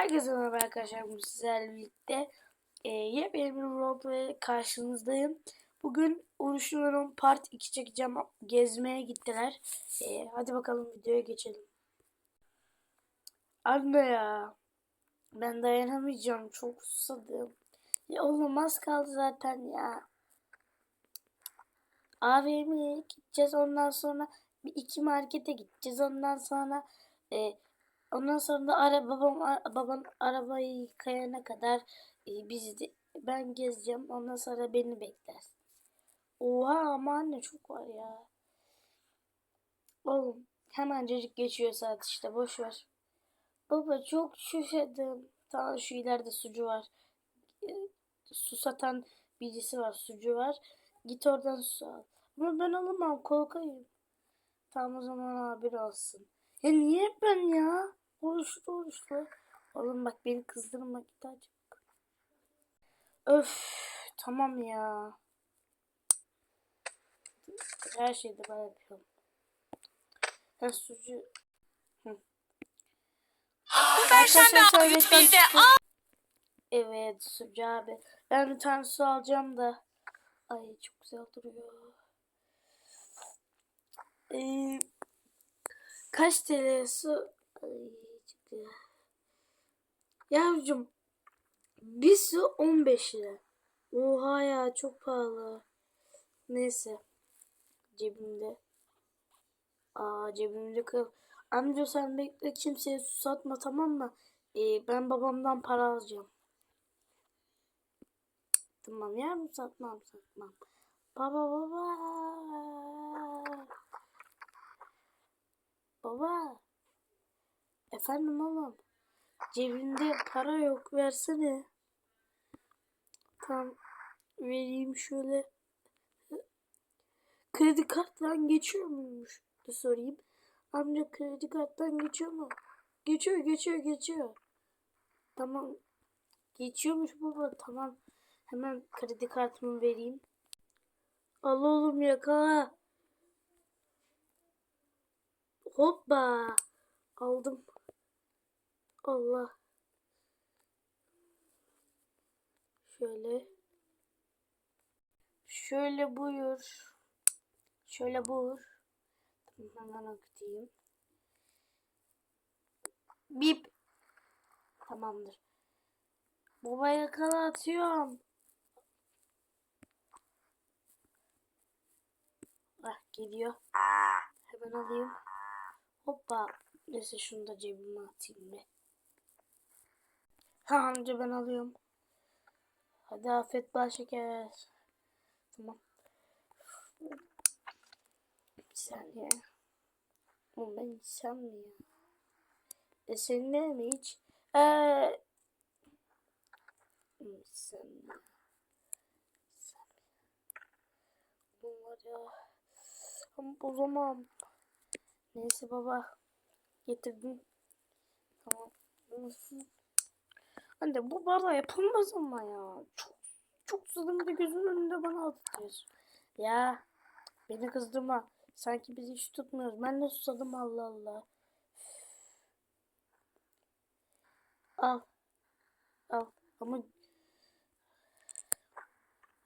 Herkese merhaba arkadaşlar. Bugün sizlerle birlikte e, yepyeni bir roleplay karşınızdayım. Bugün Uruşluların Part 2 çekeceğim. Gezmeye gittiler. E, hadi bakalım videoya geçelim. Anne ya. Ben dayanamayacağım. Çok susadım. Ya oğlum az kaldı zaten ya. AVM'ye gideceğiz. Ondan sonra bir iki markete gideceğiz. Ondan sonra e, Ondan sonra da ara, babam babam arabayı yıkayana kadar e, biz de, ben gezeceğim. Ondan sonra beni bekler. Oha ama anne çok var ya. Oğlum hemencecik geçiyor saat işte boş ver. Baba çok şuşadım. Tamam şu ileride sucu var. E, su satan birisi var sucu var. Git oradan su al. Ama ben alamam korkayım. Tamam o zaman abi alsın. Ya niye ben ya? Oruçlu oruçlu. Oğlum bak beni kızdırma git acık. Öf tamam ya. Her şeyde ben yapıyorum. Ben sucu... Hı. Versen de Arkadaşlar abi tuvaletten bir de çıktım. Evet sucu abi. Ben bir tane su alacağım da. Ay çok güzel duruyor. Ee, kaç TL su? Ay güzel. Yavrucuğum bir su 15 lira. Oha ya çok pahalı. Neyse. Cebimde. Aa cebimde kal. Amca sen bekle kimseye su satma tamam mı? Ee, ben babamdan para alacağım. Tamam yavrum satmam satmam. Baba baba. Baba. Efendim oğlum. Cebimde para yok versene. Tamam vereyim şöyle. Kredi karttan geçiyor muymuş? Bir sorayım. Amca kredi karttan geçiyor mu? Geçiyor geçiyor geçiyor. Tamam. Geçiyormuş baba tamam. Hemen kredi kartımı vereyim. Al oğlum yakala. Hoppa. Aldım. Allah. Şöyle. Şöyle buyur. Şöyle buyur. Hemen okutayım. Bip. Tamamdır. Baba yakala atıyorum. Ah geliyor. Hemen alayım. Hoppa. Neyse şunu da cebime atayım bir. Amca ben alıyorum. Hadi afiyet bal şeker. Tamam. Bir saniye. Oğlum ben içsem mi ya? E seninle mi hiç? Eee. Mi? İçsem mi? Oğlum var ya. Ama bozamam. Neyse baba. Getirdim. Tamam. Anne bu barda yapılmaz ama ya. Çok çok susadım de gözümün önünde bana atıyorsun. Ya beni kızdırma. Sanki biz hiç tutmuyoruz. Ben de susadım Allah Allah. Al. Al. Ama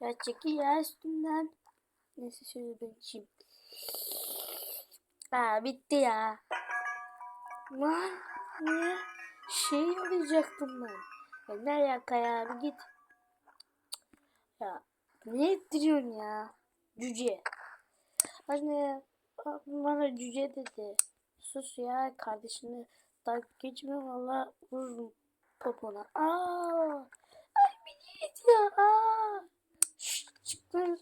ya çekil ya üstümden. Neyse şöyle ben içeyim. Ha bitti ya. Lan niye? Şey alacaktım ben. Ya ne git. Ya ne ettiriyorsun ya? Cüce. Anne bana cüce dedi. Sus ya kardeşini dalga geçme valla vururum popona. Aa, ay bir git ya. Aa. Şşt, çık lan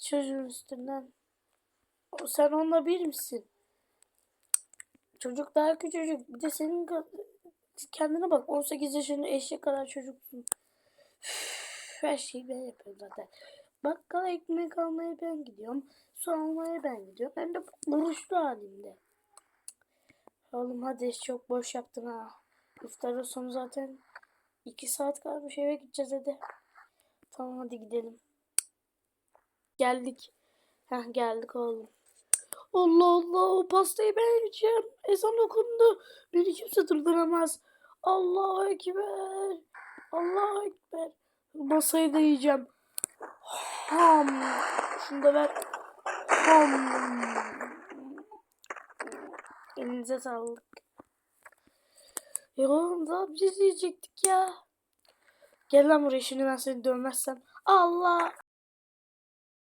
çocuğun üstünden. O, sen onunla bir misin? Çocuk daha küçücük. Bir de senin kendine bak 18 yaşında eşek kadar çocuksun. Her şeyi ben yapıyorum zaten. Bakkala ekmek almaya ben gidiyorum. Su almaya ben gidiyorum. Hem de buruşlu halimde. Oğlum hadi çok boş yaptın ha. İftarın sonu zaten 2 saat kalmış eve gideceğiz hadi. Tamam hadi gidelim. Geldik. Heh geldik oğlum. Allah Allah o pastayı ben yiyeceğim. Ezan okundu. Beni kimse durduramaz. Allahu Ekber. Allahu Ekber. Masayı da yiyeceğim. Ham. Şunu da ver. Ham. Elinize sağlık. Ya oğlum daha bir yiyecektik ya. Gel lan buraya şimdi ben seni dövmezsem. Allah.